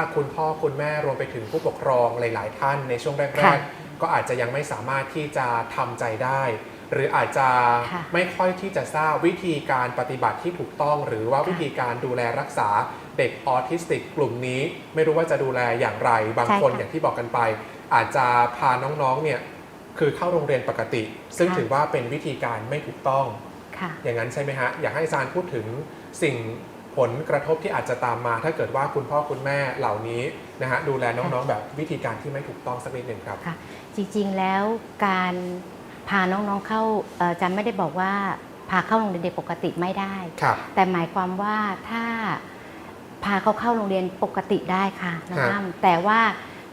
เชื่อว่าคุณพ่อคุณแม่รวมไปถึงผู้ปกครองหลาย ๆ ท่านในช่วงแรค่ะกๆ ก็อาจจะยังไม่สามารถที่จะทำใจได้ หรืออาจจะค่ะไม่ค่อยที่จะทราบวิธีการปฏิบัติที่ถูกต้อง หรือว่าค่ะวิธีการดูแลรักษาเด็กออทิสติก กลุ่มนี้ ไม่รู้ว่าจะดูแลอย่างไร บางใช่คนค่ะอย่างที่บอกกันไป อาจจะพาน้อง ๆ เนี่ยคือเข้าโรงเรียนปกติ ซึ่งค่ะถือว่าเป็นวิธีการไม่ถูกต้องค่ะอย่างนั้นใช่ไหมฮะ อยากให้อาจารย์พูดถึงสิ่ง ผลกระทบที่อาจจะตามมา ถ้าเกิดว่าคุณพ่อคุณแม่เหล่านี้นะฮะดูแลน้องๆ แบบวิธีการที่ไม่ถูกต้องสักนิดหนึ่งครับ ค่ะ จริงๆแล้วการพาน้องๆเข้าเอ่ออาจารย์ไม่ได้บอกว่าพาเข้าโรงเรียนเด็กปกติไม่ได้ ครับ แต่หมายความว่าถ้าพาเขาเข้าโรงเรียนปกติได้ค่ะน้องครับ อ้ำแต่ว่า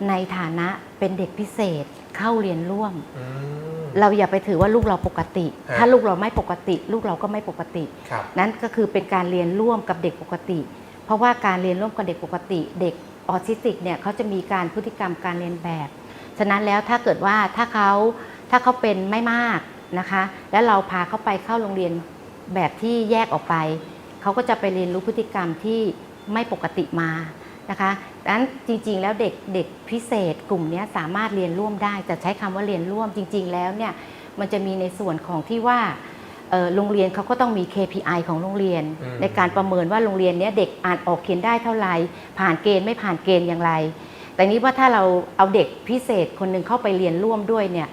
ในฐานะเป็นเด็กพิเศษเข้าเรียนร่วม อืม เราอย่าไปถือว่าลูกเราปกติฮะถ้าลูกเราไม่ปกติ ลูกเราก็ไม่ปกติครับนั่นก็คือเป็นการเรียนร่วมกับเด็กปกติ เพราะว่าการเรียนร่วมกับเด็กปกติ เด็กออทิสติกเนี่ยเขาจะมีการพฤติกรรมการเรียนแบบ ฉะนั้นแล้วถ้าเกิดว่าถ้าเขาถ้าเขาเป็นไม่มากนะคะ แล้วเราพาเขาไปเข้าโรงเรียนแบบที่แยกออกไป เขาก็จะไปเรียนรู้พฤติกรรมที่ไม่ปกติมา นะคะดังนั้นจริงๆ แล้วเด็กเด็กพิเศษกลุ่มเนี้ยสามารถเรียนร่วมได้แต่ใช้คำว่าเรียนร่วมจริง ๆ แล้วเนี่ยมันจะมีในส่วนของที่ว่าเอ่อโรงเรียนเขาก็ต้องมี KPI ของโรงเรียนอืมในการประเมินว่าโรงเรียนเนี้ยเด็กอ่านออกเขียนได้เท่าไหร่ผ่านเกณฑ์ไม่ผ่านเกณฑ์อย่างไร แต่นี้ว่าถ้าเราเอาเด็กพิเศษคนหนึ่งเข้าไปเรียนร่วมด้วยเนี่ย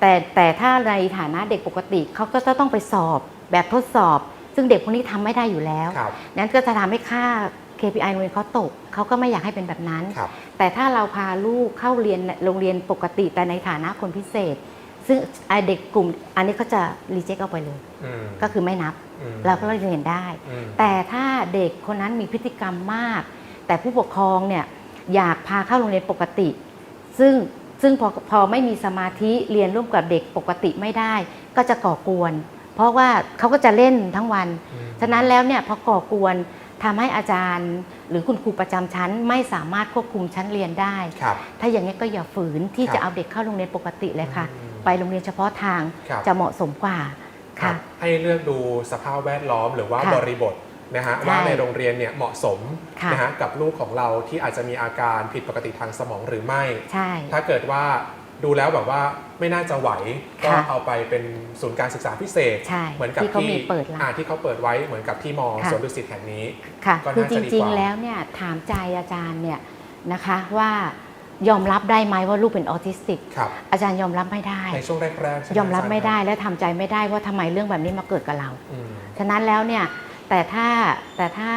แต่แต่ถ้าในฐานะเด็กปกติเขาก็จะต้องไปสอบแบบทดสอบ ซึ่งเด็กพวกนี้ทำไม่ได้อยู่แล้วครับนั้นก็จะทำให้ค่า KPI โรงเรียนเขาตกเขาก็ไม่อยากให้เป็นแบบนั้น ครับแต่ถ้าเราพาลูกเข้าเรียนโรงเรียนปกติแต่ในฐานะคนพิเศษ ซึ่งไอ้เด็กกลุ่มอันนี้เขาจะรีเจ็คเอาไปเลย อืมก็คือไม่นับ อืมเราก็เรียนได้ อืมแต่ถ้าเด็กคนนั้นมีพฤติกรรมมาก แต่ผู้ปกครองเนี่ยอยากพาเข้าโรงเรียนปกติ ซึ่งซึ่งพอพอไม่มีสมาธิเรียนร่วมกับเด็กปกติไม่ได้ ก็จะก่อกวน เพราะว่าเขาก็จะเล่นทั้งวัน อืม ฉะนั้นแล้วเนี่ยพอก่อกวน ทำให้อาจารย์ หรือคุณครูประจำชั้น ไม่สามารถควบคุมชั้นเรียนได้ครับถ้าอย่างนี้ยก็อย่าฝืนที่ครับจะเอาเด็กเข้าโรงเรียนปกติเลยค่ะอืมไปโรงเรียนเฉพาะทางครับจะเหมาะสมกว่าครัค่ะบให้เลือกดูสภาพแวดล้อมหรือว่าค่ะบริบทนะฮะใช่ว่าในโรงเรียนเนี่ยเหมาะสมค่ะนะฮะกับลูกของเราที่อาจจะมีอาการผิดปกติทางสมองหรือไม่ใช่ถ้าเกิดว่า ดูแล้วแบบว่าไม่น่าจะไหวก็ค่ะเอาไปเป็นศูนย์การศึกษาพิเศษ ใช่เหมือนกับที่เขามีเปิดรับอ่าที่เขาเปิดไว้เหมือนกับที่มอค่ะ สวนดุสิตแห่งนี้ ค่ะก็คือน่าจจะดีริงกว่าๆแล้วเนี่ยถามใจอาจารย์เนี่ยนะคะว่ายอมรับได้ไหมว่าลูกเป็นออทิสติก ครับอาจารย์ยอมรับไม่ได้ ในช่วงแรกๆใช่หยอมรับาจาย์ไม่ได้และทำใจไม่ได้ว่าทำไมเรื่องแบบนี้มาเกิดกับเรา อืมฉะนั้นแล้วเนี่ยแต่ถ้าแต่ถ้า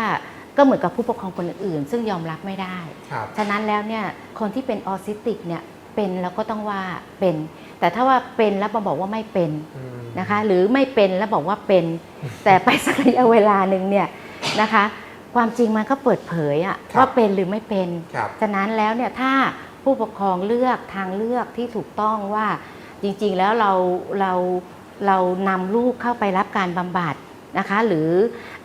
ก็เหมือนกับผู้ปกครองคนอื่นๆซึ่งยอมรับไม่ได้ ครับ ฉะนั้นแล้วเนี่ยคนที่เป็นออทิสติกเนี่ย เป็นแล้วก็ต้องว่าเป็น แต่ถ้าว่าเป็นแล้วมาบอกว่าไม่เป็นอืมนะคะ หรือไม่เป็นแล้วบอกว่าเป็น แต่ไปสักระยะเวลาหนึ่งเนี่ยนะคะ ความจริงมันก็เปิดเผยอะว่าเป็นหรือไม่เป็นครับฉะนั้นแล้วเนี่ยถ้าผู้ปกครองเลือกทางเลือกที่ถูกต้องว่าจริงๆแล้วเราเราเรานำลูกเข้าไปรับการบำบัดนะคะ หรือ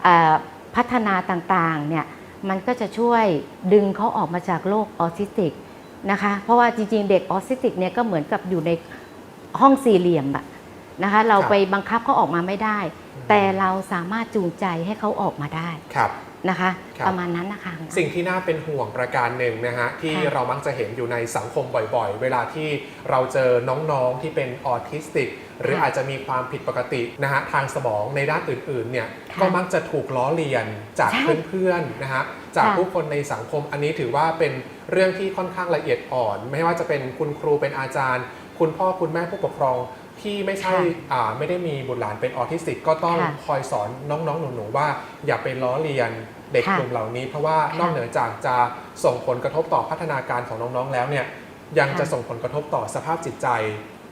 เออพัฒนาต่างๆเนี่ยมันก็จะช่วยดึงเขาออกมาจากโลกออทิสติก นะคะ เพราะว่าจริงๆ เด็กออทิสติกเนี่ยก็เหมือนกับอยู่ในห้องสี่เหลี่ยมอะนะคะเราครับไปบังคับเขาออกมาไม่ได้ แต่เราสามารถจูงใจให้เขาออกมาได้ครับนะคะครับประมาณนั้นนะคะสิ่งที่น่าเป็นห่วงประการหนึ่งนะฮะที่ค่ะเรามักจะเห็นอยู่ในสังคมบ่อยๆ เวลาที่เราเจอน้องๆที่เป็นออทิสติก หรือค่ะอาจจะมีความผิดปกตินะฮะทางสมองในด้านอื่นๆเนี่ยค่ะก็มักจะถูกล้อเลียนจากใช่เพื่อนๆนะฮะ จากค่ะผู้คนในสังคมอันนี้ถือว่าเป็นเรื่องที่ค่อนข้างละเอียดอ่อน ไม่ว่าจะเป็นคุณครูเป็นอาจารย์ คุณพ่อคุณแม่ผู้ปกครองที่ไม่ใช่ค่ะอ่าไม่ได้มีบุตรหลานเป็นออทิสติก ก็ต้องค่ะคอยสอนน้องๆ หนูๆ ว่าอย่าไปล้อเลียนเด็กค่ะกลุ่มเหล่านี้ เพราะว่าค่ะนอกเหนือจากจะส่งผลกระทบต่อพัฒนาการของน้องๆ แล้วเนี่ยยังค่ะจะส่งผลกระทบต่อสภาพจิตใจ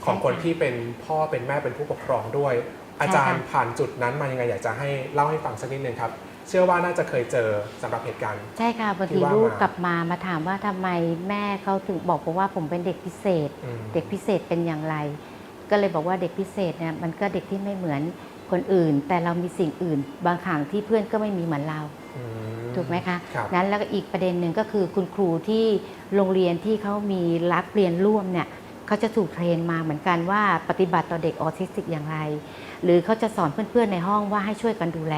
ของใช่ค่ะคนที่เป็นพ่อเป็นแม่เป็นผู้ปกครองด้วย อาจารย์ค่ะผ่านจุดนั้นมายังไงอยากจะให้เล่าให้ฟังสักนิดนึงครับ เชื่อว่าน่าจะเคยเจอสำหรับเหตุการณ์ ใช่ค่ะบางที่ทีว่าลูกมากลับมามาถามว่าทำไมแม่เขาถึงบอกผมว่าผมเป็นเด็กพิเศษ อืม เด็กพิเศษเป็นอย่างไร ก็เลยบอกว่าเด็กพิเศษเนี่ยมันก็เด็กที่ไม่เหมือนคนอื่น แต่เรามีสิ่งอื่น บางครั้งที่เพื่อนก็ไม่มีเหมือนเรา อืถูกไหมคะ ครับนั้นแล้วก็อีกประเด็นหนึ่งก็คือคุณครูที่โรงเรียนที่เขามีรับเรียนร่วมเนี่ยเขาจะถูกเทรนมาเหมือนกันว่าปฏิบัติต่อเด็กออทิสติกอย่างไร หรือเขาจะสอนเพื่อนๆในห้องว่าให้ช่วยกันดูแล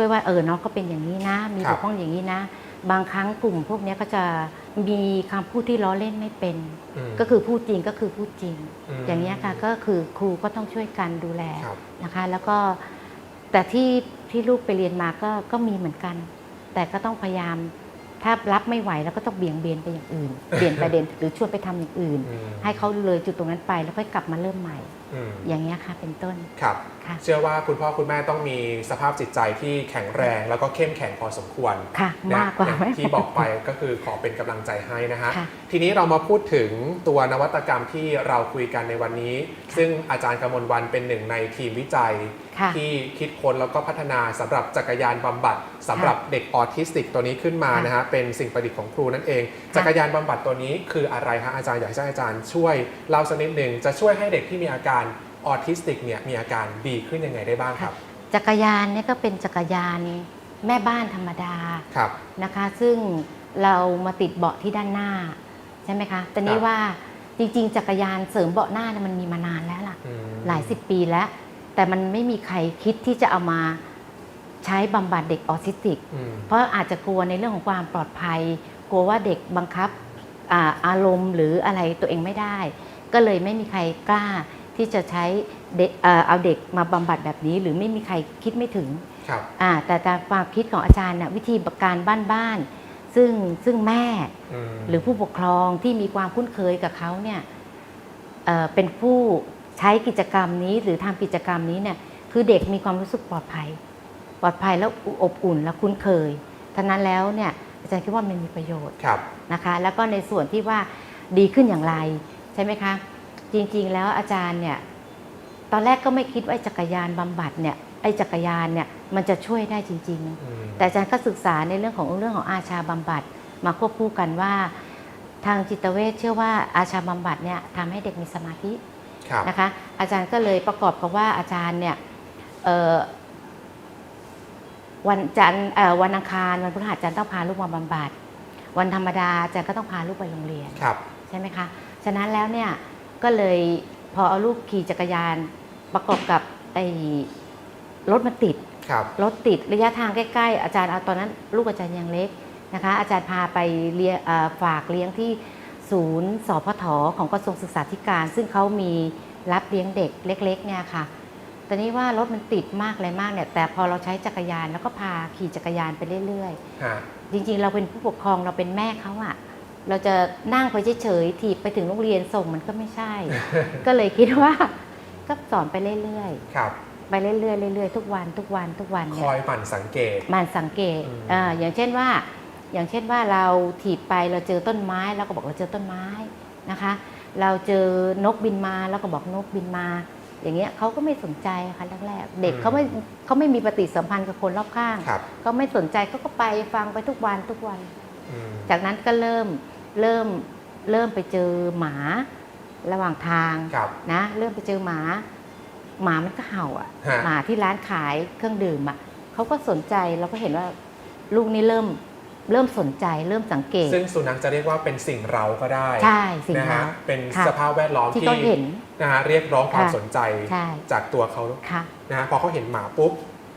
ช่วยว่าเออน้องก็เป็นอย่างนี้นะ มีครับบกพร่องอย่างนี้นะ บางครั้งกลุ่มพวกเนี้ยก็จะมีคำพูดที่ล้อเล่นไม่เป็นมก็คือพูดจริงก็คือพูดจริงมอย่างนี้ยค่ะก็คือครูก็ต้องช่วยกันดูแลครับนะคะ แล้วก็แต่ที่ที่ลูกไปเรียนมาก็ก็มีเหมือนกัน แต่ก็ต้องพยายามถ้ารับไม่ไหวแล้วก็ต้องเบี่ยงเบนไปอย่างอื่น เปลี่ยนประเด็นหรือชวนไปทำอย่างอื่นอืมให้เขาเลยจุดตรงนั้นไปแล้วค่อยกลับมาเริ่มใหม่ อืมอย่างนี้ยค่ะเป็นต้นครับค่ะเชื่อว่าคุณพ่อคุณแม่ต้องมีสภาพจิตใจที่แข็งแรง แล้วก็เข้มแข็งพอสมควรค่ะนะมากกว่าอย่างไหมที่บอกไปก็คือขอเป็นกำลังใจให้นะฮะค่ะทีนี้เรามาพูดถึงตัวนวัตกรรมที่เราคุยกันในวันนี้ ซึ่งอาจารย์กมลวันเป็นหนึ่งในทีมวิจัยค่ะที่คิดค้นแล้วก็พัฒนาสำหรับจักรยานบำบัดสำหรับเด็กออทิสติกตัวนี้ขึ้นมาค่ะนะฮะเป็นสิ่งประดิษฐ์ของครูนั่นเอง จักรยานบำบัดตัวนี้คืออะไรฮะอาจารย์อยากให้อาจารย์ช่วยเล่าสักนิดหนึ่งจะช่วยให้เด็กที่มีอาการออทิสติกเนี่ยมีอาการดีขึ้นยังไงได้บ้างครับ จักรยานเนี่ยก็เป็นจักรยานแม่บ้านธรรมดาครับนะคะ ซึ่งเรามาติดเบาะที่ด้านหน้าใช่ไหมคะแต่นี้ครับว่าจริงๆ จักรยานเสริมเบาะหน้าเนี่ยมันมีมานานแล้วล่ะอืมหลายสิบปีแล้ว แต่มันไม่มีใครคิดที่จะเอามาใช้บำบัดเด็กออทิสติกอืมเพราะอาจจะกลัวในเรื่องของความปลอดภัย กลัวว่าเด็กบังคับอาอารมณ์หรืออะไรตัวเองไม่ได้ ก็เลยไม่มีใครกล้า ที่จะใช้เด็กเอ่อเอาเด็กมาบำบัดแบบนี้ หรือไม่มีใครคิดไม่ถึงครับ อ่าแต่ตามความคิดของอาจารย์น่ะวิธีการบ้านๆซึ่งซึ่งแม่ อืม หรือผู้ปกครองที่มีความคุ้นเคยกับเขาเนี่ยเอ่อเป็นผู้ใช้กิจกรรมนี้หรือทำกิจกรรมนี้เนี่ยคือเด็กมีความรู้สึกปลอดภัย ปลอดภัยแล้วอบอุ่นและคุ้นเคยท่านั้นแล้วเนี่ยอาจารย์คิดว่ามันมีประโยชน์ ครับ นะคะแล้วก็ในส่วนที่ว่าดีขึ้นอย่างไรใช่ไหมคะ จริงๆ แล้วอาจารย์เนี่ยตอนแรกก็ไม่คิดว่าไอ้จักรยานบำบัดเนี่ยไอ้จักรยานเนี่ยมันจะช่วยได้จริงๆอืมแต่อาจารย์ก็ศึกษาในเรื่องของเรื่องของอาชาบำบัดมาควบคู่กันว่า ทางจิตเวชเชื่อว่าอาชาบำบัดเนี่ยทำให้เด็กมีสมาธิครับนะคะ อาจารย์ก็เลยประกอบกับว่าอาจารย์เนี่ยเอ่อวันจันทร์เอ่อวันอังคารวันพฤหัสอาจารย์ต้องพาลูกมาบำบัดวันธรรมดาอาจารย์ก็ต้องพาลูกไปโรงเรียนครับใช่ไหมคะฉะนั้นแล้วเนี่ย ก็เลยพอเอาลูกขี่จักรยานประกอบกับไอ้รถมันติดครับ รถติดระยะทางใกล้ๆ อาจารย์เอาตอนนั้นลูกอาจารย์ยังเล็กนะคะ อาจารย์พาไปเลี้ยงเอ่อฝากเลี้ยงที่ศูนย์สพทของกระทรวงศึกษาธิการ ซึ่งเขามีรับเลี้ยงเด็กเล็กๆเนี่ยค่ะตอนนี้ว่ารถมันติดมากอะไรมากเนี่ยแต่พอเราใช้จักรยานแล้วก็พาขี่จักรยานไปเรื่อยฮะๆ จริงๆ เราเป็นผู้ปกครองเราเป็นแม่เขาอะ เราจะนั่งไปเฉยๆถีบไปถึงโรงเรียนส่งมันก็ไม่ใช่ ก็เลยคิดว่าก็สอนไปเรื่อยๆครับไปเรื่อยๆเรื่อยๆทุกวันทุกวันทุกวันคเนี่ยอยหมั่นสังเกตมันสังเกตอืมอ่าอย่างเช่นว่า อย่างเช่นว่าเราถีบไปเราเจอต้นไม้เราก็บอกเราเจอต้นไม้นะคะ เราเจอนกบินมาเราก็บอกนกบินมา อย่างเงี้ยเขาก็ไม่สนใจค่ะแรกๆเด็กเขาไม่เขาไม่มีปฏิสัมพันธ์กับคนรอบข้างครับเขาไม่สนใจเขาก็ไปฟังไปทุกวันทุกวันอืม จากนั้นก็เริ่มเริ่มเริ่มไปเจอหมาระหว่างทางครับนะ เริ่มไปเจอหมา หมามันก็เห่าอะฮะหมาที่ร้านขายเครื่องดื่มอะเขาก็สนใจเราก็เห็นว่าลูกนี่เริ่มเริ่มสนใจเริ่มสังเกต ซึ่งสุนัขจะเรียกว่าเป็นสิ่งเราก็ได้ใช่สิ่งนะนั้ฮะนเป็นค่ะสภาพแวดล้อมที่ที่เขาเห็นนะฮะเรียกร้องความค่ะสนใจใช่จากตัวเขาค่ะนะฮะพอเขาเห็นหมาปุ๊บ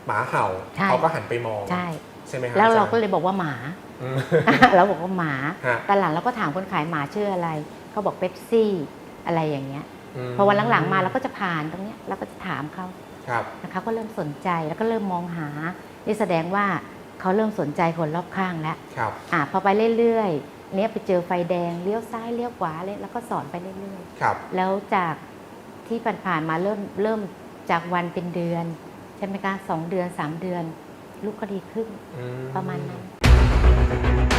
หมาเห่าใช่เขาก็หันไปมองใช่ใช่ไหมฮะแล้วเราอจก็ย์เลยบอกว่าหมาอืม เราบอกว่าหมา ฮะ ตอนหลังเราก็ถามคนขายหมาชื่ออะไร เขาบอกเป๊ปซี่อะไรอย่างเงี้ยมพอวันหลังๆมาเราก็จะผ่านตรงเนี้ยเราก็จะถามเขาครับ นะคะก็เริ่มสนใจแล้วก็เริ่มมองหา นี่แสดงว่าเขาเริ่มสนใจคนรอบข้างแล้ว ครับ อะพอไปเรื่อยๆ เนี้ยไปเจอไฟแดงเลี้ยวซ้ายเลี้ยวขวาเลยแล้วก็สอนไปเรื่อยครับ ๆ แล้วจากที่ผ่านๆมาเริ่มเริ่มจากวันเป็นเดือน ใช่ไหมคะสองเดือนสามเดือน ลูกก็ดีขึ้นอืประมาณนั้น ค